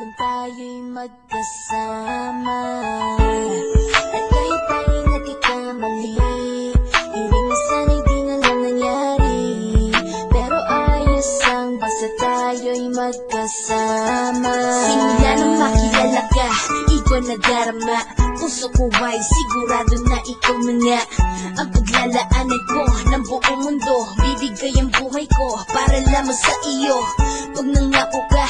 Kung tayo'y magkasama. At kahit tayo'y nagkakamali Hiling na sana'y di na lang nangyari. Pero ayos ang basta tayo'y magkasama. Simula nang makilala ka, ikaw nadarama Puso ko ay sigurado na ikaw na nga Ang paglalaanan ko ng buong mundo. Bibigay ang buhay ko para lamang sa iyo. Pag nangako ka, hindi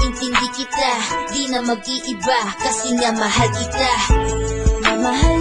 intindi kita Di na mag-iiba kasi nga mahal kita. Mamahalin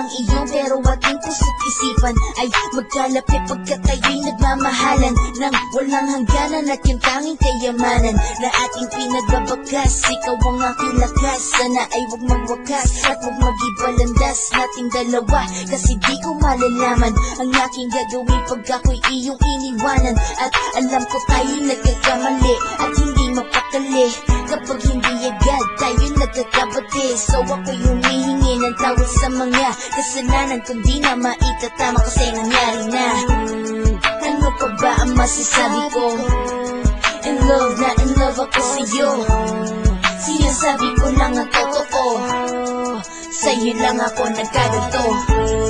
lang iyon pero ating puso't isipan Ay magkalapit pagkat tayo'y nagmamahalan Nang walang hangganan at yung tanging kayamanan Na ating pinagbabakas Ikaw ang aking lakas Sana ay huwag magwakas At huwag magibalandas nating dalawa Kasi di ko malalaman Ang aking gagawin pag ako'y iyong iniwanan. At alam ko tayo'y nagkakamali At hindi mapakali Kapag hindi agad tayo'y nagkakabati So ako'y humihingi ng tawad sa mga kasalanan Kung di na maitatama kasi nangyari na. Ano pa ba ang masasabi ko? In love na in love ako sa'yo. Sinasabi ko lang ang totoo. Sa'yo lang ako nagkaganto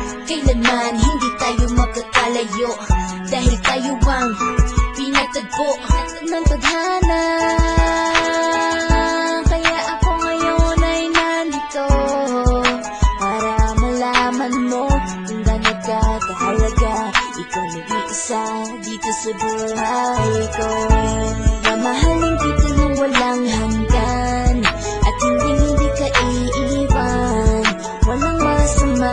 Kailanman hindi tayo magkakalayo. Dahil tayo ang pinagtagpo ng tadhana Kaya ako ngayon ay nandito Para malaman mo kung na nagkakahalaga Ikaw na iisa dito sa buhay ko. Mamahalin kita ng walang hanggan At hindi hindi ka iiwan. Walang masama